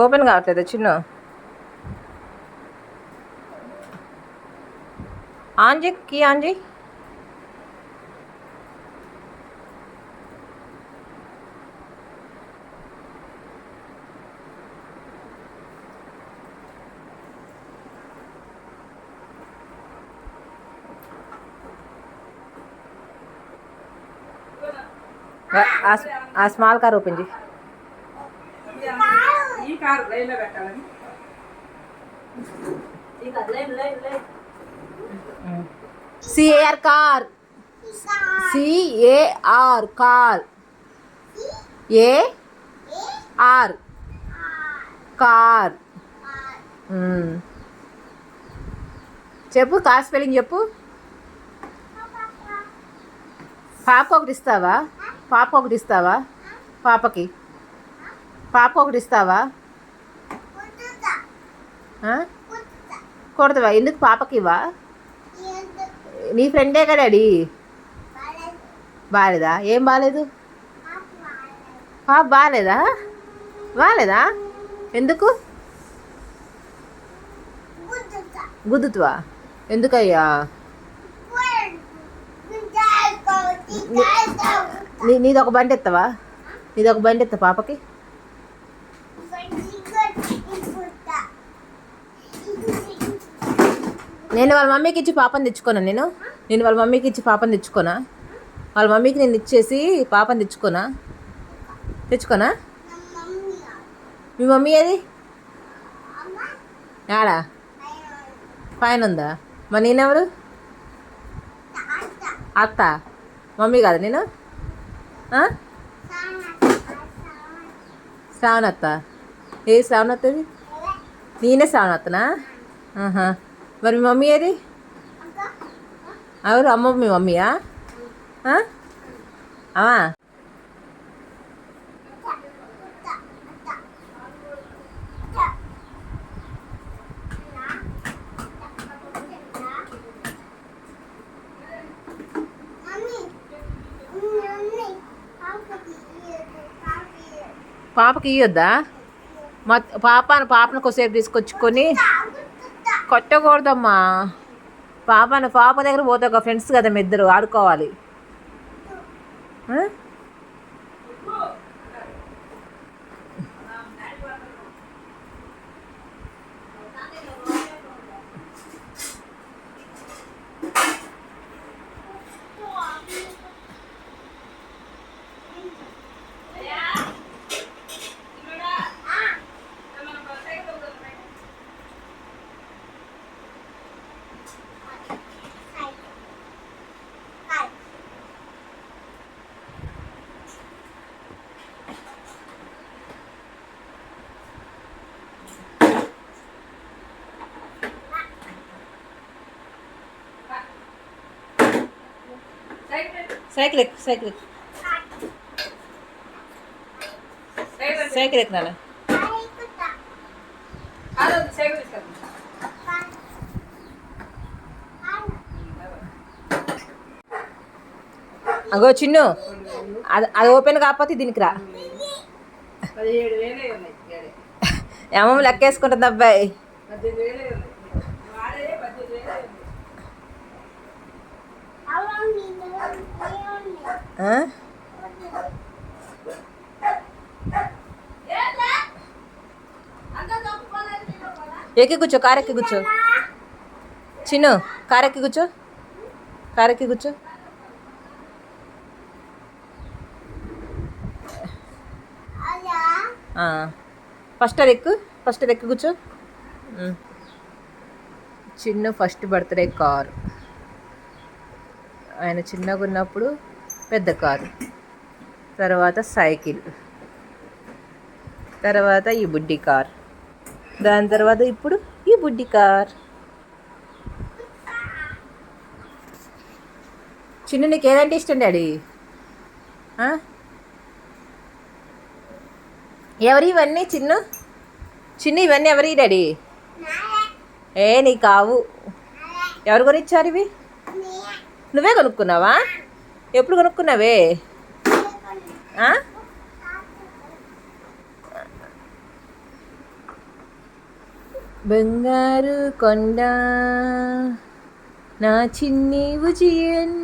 Open కావట్లేదు చిన్న on చేయి కీ ఆన్ చేయి ఆ- ఆ స్మాల్ కార్ ఓపెన్ చేయి ఈ కారు లైన్లో పెట్టాలని. ఈ car line line line C A R car. C A R car. A R car. చెప్పు కార్ స్పెల్లింగ్ చెప్పు. పాప ఒకటి ఇస్తావా? పాప ఒకటి ఇస్తావా? పాపకి. పాప ఒకటి ఇస్తావా? కొడతావా? ఎందుకు పాపకి ఇవా నీ ఫ్రెండే కదా డాడీ. బాగాలేదా ఏం బాగాలేదు పాప బాగాలేదా బాగాలేదా ఎందుకు? గుద్దుతువా? ఎందుకయ్యా? నీ బండి ఎత్తవా? నీదొక బండి ఎత్త పాపకి? నేను వాళ్ళ మమ్మీకి ఇచ్చి పాపని తెచ్చుకోనా నేను? నేను వాళ్ళ మమ్మీకి ఇచ్చి పాపని తెచ్చుకోనా? వాళ్ళ మమ్మీకి నేను ఇచ్చేసి పాపని తెచ్చుకోనా? తెచ్చుకోనా? మీ మమ్మీ ఏది? ఆడా. పైన ఉందా మరి నేనెవరు? అత్త. మమ్మీ కాదు నేను? ఆ? శ్రావణత్త. ఏ శ్రావణత్తది? నేనే శ్రావణత్తనా? ఆహా. మరి మమ్మీ ఏది? ఎవరు? అమ్మ మీ మమ్మీయా? ఆ? అమ్మా? పాపకి ఇయ్యొద్దా? మా పాప పాపను కొద్దిసేపు తీసుకొచ్చుకొని కొట్టకూడదమ్మా. పాపను పాప దగ్గర పోతే ఒక ఫ్రెండ్స్ కదా మీ ఇద్దరు ఆడుకోవాలి. సైకిల్ ఎక్కు సైకిల్ ఎక్కు. సైకిల్ ఎక్కు నాన్న. అగో చిన్ను అది అది ఓపెన్ కాకపోతే దీనికి రా. ఏమో లెక్కేసుకుంటుంది అబ్బాయి. ఎక్కి కూర్చో కారెక్కి కూర్చో. చిన్ను కారెక్కి కూర్చో. కారెక్కి కూర్చో. ఫస్ట్ అది ఎక్కు ఫస్ట్ అది ఎక్కి కూర్చో. చిన్న ఫస్ట్ బర్త్డే కారు. ఆయన చిన్నగా ఉన్నప్పుడు పెద్ద కారు. తర్వాత సైకిల్. తర్వాత ఈ బుడ్డి కార్. దాని తర్వాత ఇప్పుడు ఈ బుడ్డి కార్. చిన్న నీకు ఏదంటే ఇష్టం డాడీ? ఎవరి ఇవన్నీ చిన్ను? చిన్న ఇవన్నీ ఎవరి డాడీ? ఏ నీ కావు. ఎవరు గురించారు ఇవి? నువ్వే కొనుక్కున్నావా? ఎప్పుడు కొనుక్కున్నావే? బంగారు కొండ నా చిన్ని ఉజియన్.